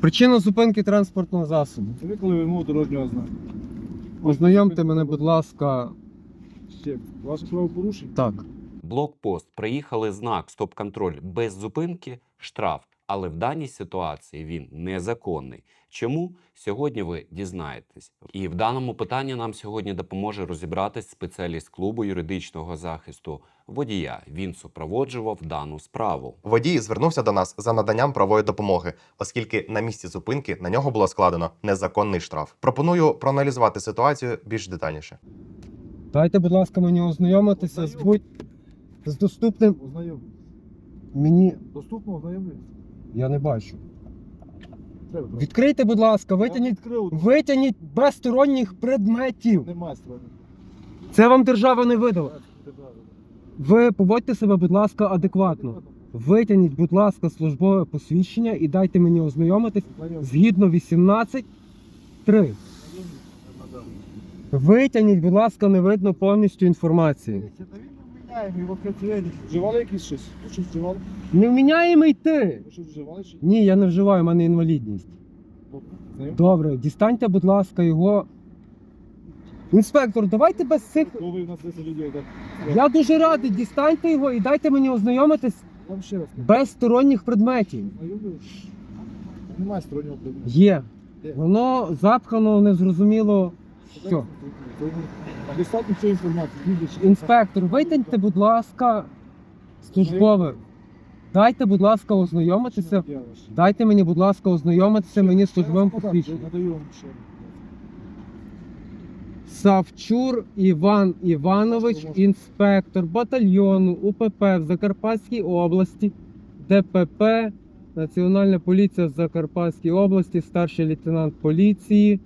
Причина зупинки транспортного засобу. Викликали вимогу дорожнього знаку. Ознайомте мене, будь ласка. Ще ваше правопорушення. Так. Блокпост. Приїхали знак стоп-контроль без зупинки, штраф. Але в даній ситуації він незаконний. Чому? Сьогодні ви дізнаєтесь. І в даному питанні нам сьогодні допоможе розібратись спеціаліст клубу юридичного захисту водія. Він супроводжував дану справу. Водій звернувся до нас за наданням правової допомоги, оскільки на місці зупинки на нього було складено незаконний штраф. Пропоную проаналізувати ситуацію більш детальніше. Дайте, будь ласка, мені ознайомитися з будь з доступним. Ознайомлюсь. Мені Доступно ознайомлюсь. Я не бачу. Відкрийте, будь ласка, витягніть, відкрив. витягніть без сторонніх предметів. Немає сторони. Це вам держава не видала. Ви поводьте себе, будь ласка, адекватно. Витягніть, будь ласка, службове посвідчення і дайте мені ознайомитись згідно 18.3. Витягніть, будь ласка, не видно повністю інформації. Вживали якісь щось? Щось вживали? Невміняємий ти! Ви щось вживали? Чи? Ні, я не вживаю, у мене інвалідність. Добре, дістаньте, будь ласка, його. Інспектор, давайте без цих. То ви в нас 10 людей, так? Я дуже радий, дістаньте його і дайте мені ознайомитись Вам ще раз. без сторонніх предметів. Немає стороннього предмету. Є. Де? Воно запхано незрозуміло. Що? Достатньо цієї інформації. Інспектор, витягньте, будь ласка, службове. Дайте, будь ласка, ознайомитися. Дайте мені, будь ласка, ознайомитися мені з службовим посвідченням. Надаю вам ще. Савчур Іван Іванович, інспектор батальйону УПП в Закарпатській області, ДПП, Національна поліція в Закарпатській області, старший лейтенант поліції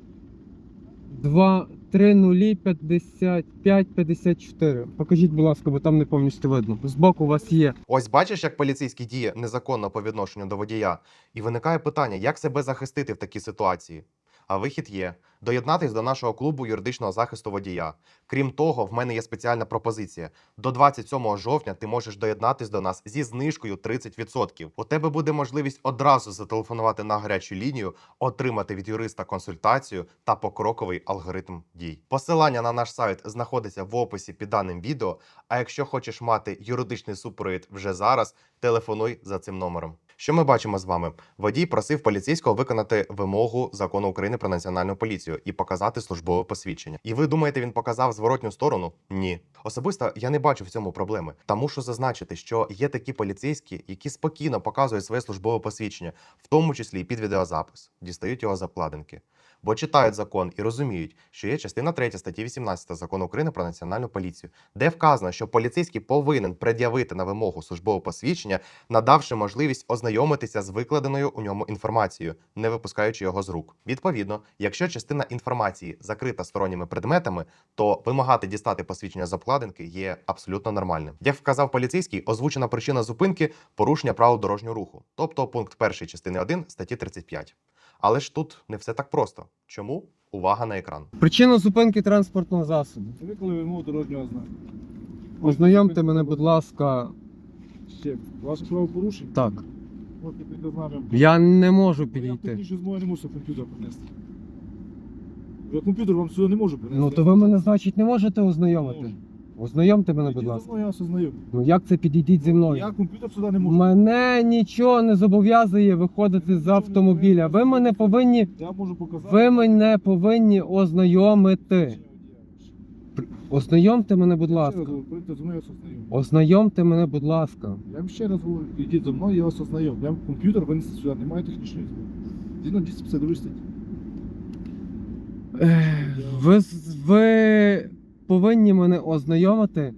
2 5554. Покажіть, будь ласка, бо там не повністю видно. Збоку у вас є. Ось бачиш, як поліцейський діє незаконно по відношенню до водія, і виникає питання, як себе захистити в такій ситуації. А вихід є доєднатись до нашого клубу юридичного захисту водія. Крім того, в мене є спеціальна пропозиція. До 27 жовтня ти можеш доєднатись до нас зі знижкою 30%. У тебе буде можливість одразу зателефонувати на гарячу лінію, отримати від юриста консультацію та покроковий алгоритм дій. Посилання на наш сайт знаходиться в описі під даним відео. А якщо хочеш мати юридичний супровід вже зараз, телефонуй за цим номером. Що ми бачимо з вами? Водій просив поліцейського виконати вимогу закону України про національну поліцію і показати службове посвідчення. І ви думаєте, він показав зворотню сторону? Ні. Особисто я не бачу в цьому проблеми. Та мушу зазначити, що є такі поліцейські, які спокійно показують своє службове посвідчення, в тому числі і під відеозапис, дістають його за обкладинки. Бо читають закон і розуміють, що є частина 3 статті 18 закону України про національну поліцію, де вказано, що поліцейський повинен пред'явити на вимогу службове посвідчення, надавши можливість ознайомитися з викладеною у ньому інформацією, не випускаючи його з рук. Відповідно, якщо частина інформації закрита сторонніми предметами, то вимагати дістати посвідчення з обкладинки є абсолютно нормальним. Як вказав поліцейський, озвучена причина зупинки порушення правил дорожнього руху, тобто пункт 1 частини 1 статті 35. Але ж тут не все так просто. Чому? Увага на екран. Причина зупинки транспортного засобу. Викликали вимогу дорожнього знаку. Ознайомте мене, будь ласка. Ще ваше правопорушення. Так. Я не можу Я підійти. технічно змоги не мусив комп'ютер принести. Я комп'ютер вам сюди не можу принести. Ну то ви мене, значить, не можете ознайомити. Ознайомте мене, будь ласка. Я вас ознайомлю. Ну як це підійдіть зі мною? Я комп'ютер сюди не можу. Мене нічого не зобов'язує виходити з автомобіля. Ви мене повинні. Я можу показати. Ви мене повинні ознайомити. Ознайомте мене, будь Ще раз ласка. говорю, прийдете зі мною, я вас ознайомлю. Ознайомте мене, будь ласка. Я вам ще раз говорю, ідіть за мною, я вас ознайомлю. Я вам комп'ютер винесу сюди, немає технічної змоги. Згідно 252 статті. Ех, Ви, з- ви повинні мене ознайомити.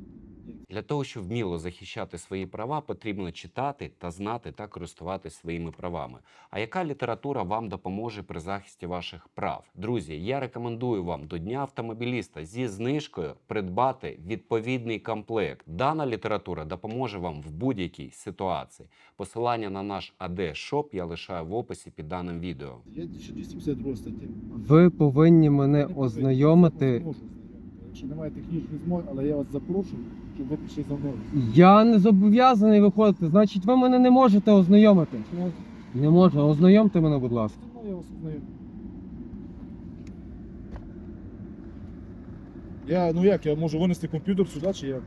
Для того, щоб вміло захищати свої права, потрібно читати та знати та користуватися своїми правами. А яка література вам допоможе при захисті ваших прав? Друзі, я рекомендую вам до Дня автомобіліста зі знижкою придбати відповідний комплект. Дана література допоможе вам в будь-якій ситуації. Посилання на наш АД Шоп я лишаю в описі під даним відео. Є 252 стаття. Ви повинні мене ознайомити. Можу ознайомити. Немає технічної змоги, але я вас запрошую, щоб ви пішли за мною. Я не зобов'язаний виходити. Значить, ви мене не можете ознайомити. Не можна, ознайомте мене, будь ласка. Мною я вас ознайомлю. Я, ну як, я можу винести комп'ютер сюди, чи як?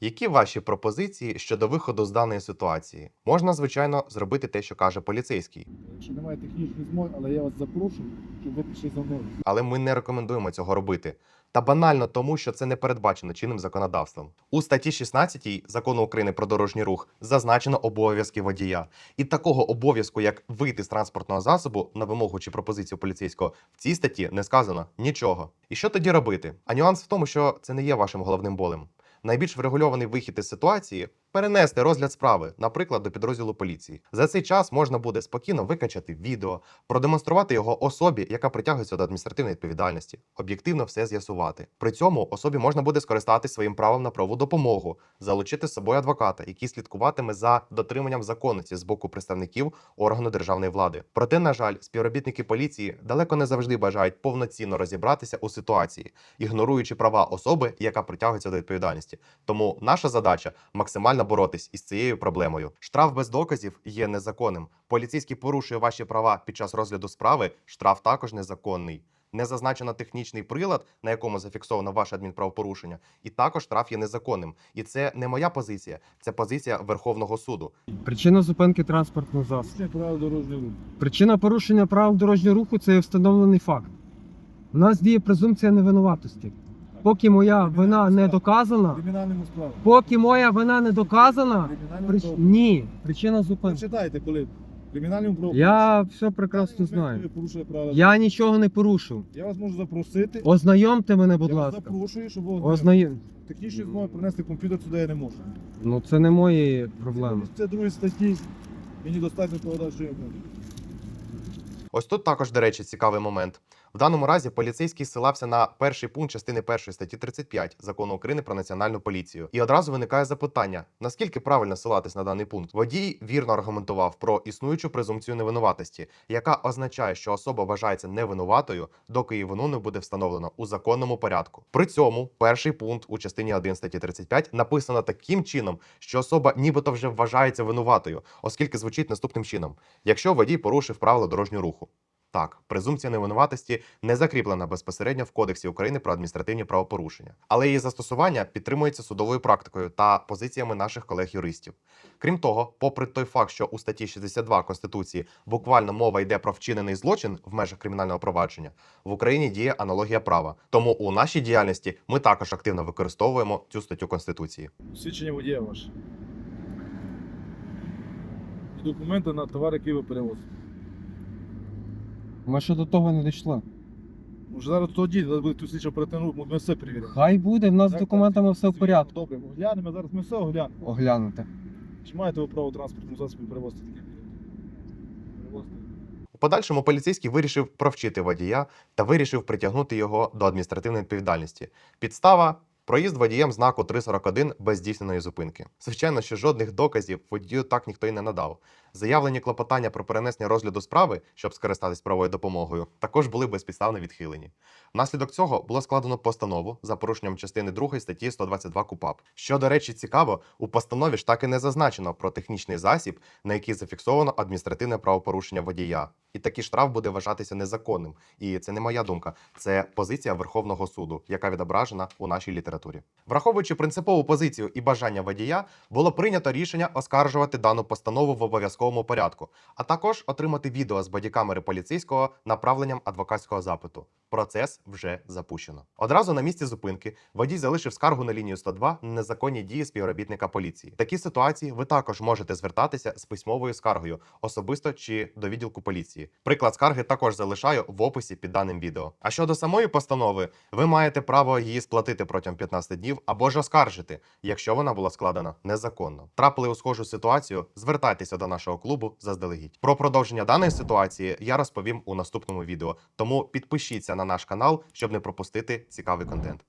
Які ваші пропозиції щодо виходу з даної ситуації? Можна, звичайно, зробити те, що каже поліцейський, Якщо немає технічних змог, але я вас запрошую, щоб ви пішли за мною. але ми не рекомендуємо цього робити. Та банально тому, що це не передбачено чинним законодавством. У статті 16 закону України про дорожній рух зазначено обов'язки водія. І такого обов'язку, як вийти з транспортного засобу на вимогу чи пропозицію поліцейського, в цій статті не сказано нічого. І що тоді робити? А нюанс в тому, що це не є вашим головним болем. Найбільш врегульований вихід із ситуації перенести розгляд справи, наприклад, до підрозділу поліції. За цей час можна буде спокійно викачати відео, продемонструвати його особі, яка притягується до адміністративної відповідальності, об'єктивно все з'ясувати. При цьому особі можна буде скористатись своїм правом на правову допомогу, залучити з собою адвоката, який слідкуватиме за дотриманням законності з боку представників органу державної влади. Проте, на жаль, співробітники поліції далеко не завжди бажають повноцінно розібратися у ситуації, ігноруючи права особи, яка притягується до відповідальності. Тому наша задача максимально боротись із цією проблемою. Штраф без доказів є незаконним. Поліцейський порушує ваші права під час розгляду справи. Штраф також незаконний. Не зазначено технічний прилад, на якому зафіксовано ваше адмінправопорушення, і також штраф є незаконним. І це не моя позиція, це позиція Верховного суду. Причина зупинки транспортного засобу. Це правила дорожнього руху. Причина порушення правил дорожнього руху це є встановлений факт. У нас діє презумпція невинуватості. Поки моя вина не доказана, Кримінальному справу. поки моя вина не доказана, Кримінальному прич... ні, причина зупинки. Читайте, коли. Кримінальному. Я все прекрасно знаю. Правила. Я нічого не порушив. Я вас можу запросити. Ознайомте мене, будь я вас ласка. запрошую, щоб ви Ознайом... технічні змоги принести комп'ютер сюди я не можу. Ну це не мої проблеми. Це другі статті. Мені достатньо того, що я кажу. Ось тут також, до речі, цікавий момент. В даному разі поліцейський ссилався на перший пункт частини 1 статті 35 закону України про національну поліцію. І одразу виникає запитання: наскільки правильно ссилатись на даний пункт? Водій вірно аргументував про існуючу презумпцію невинуватості, яка означає, що особа вважається невинуватою, доки її вину не буде встановлено у законному порядку. При цьому перший пункт у частині 1 статті 35 написано таким чином, що особа нібито вже вважається винуватою, оскільки звучить наступним чином: якщо водій порушив правила дорожнього руху. Так, презумпція невинуватості не закріплена безпосередньо в Кодексі України про адміністративні правопорушення, але її застосування підтримується судовою практикою та позиціями наших колег-юристів. Крім того, попри той факт, що у статті 62 Конституції буквально мова йде про вчинений злочин в межах кримінального провадження, в Україні діє аналогія права. Тому у нашій діяльності ми також активно використовуємо цю статтю Конституції. Свідчення водія ваше. Документи на товар, який ви перевозите. Ми ще до того не дійшли. Може зараз тоді, зараз буде тут слідча оперативна ми все перевіримо. Хай буде, в нас з документами так, все в порядку. Добре, оглянемо, зараз ми все оглянемо. Оглянути. Чи маєте ви право транспортному засобі перевозити таке? Перевозити. У подальшому поліцейський вирішив провчити водія та вирішив притягнути його до адміністративної відповідальності. Підстава. Проїзд водієм знаку 341 без здійсненої зупинки. Звичайно, що жодних доказів водію так ніхто й не надав. Заявлені клопотання про перенесення розгляду справи, щоб скористатись правовою допомогою, також були безпідставно відхилені. Внаслідок цього було складено постанову за порушенням частини 2 статті 122 КУПАП. Що, до речі, цікаво, у постанові ж так і не зазначено про технічний засіб, на який зафіксовано адміністративне правопорушення водія. І такий штраф буде вважатися незаконним. І це не моя думка, це позиція Верховного суду, яка відображена у нашій літературі. Враховуючи принципову позицію і бажання водія, було прийнято рішення оскаржувати дану постанову в обов'язковому порядку, а також отримати відео з бодікамери поліцейського направленням адвокатського запиту. Процес вже запущено. Одразу на місці зупинки водій залишив скаргу на лінію 102 на незаконні дії співробітника поліції. В такій ситуації ви також можете звертатися з письмовою скаргою особисто чи до відділку поліції. Приклад скарги також залишаю в описі під даним відео. А щодо самої постанови, ви маєте право її сплатити протягом 15 днів або ж оскаржити, якщо вона була складена незаконно. Трапили у схожу ситуацію, звертайтеся до нашого клубу заздалегідь. Про продовження даної ситуації я розповім у наступному відео. Тому підпишіться на наш канал, щоб не пропустити цікавий контент.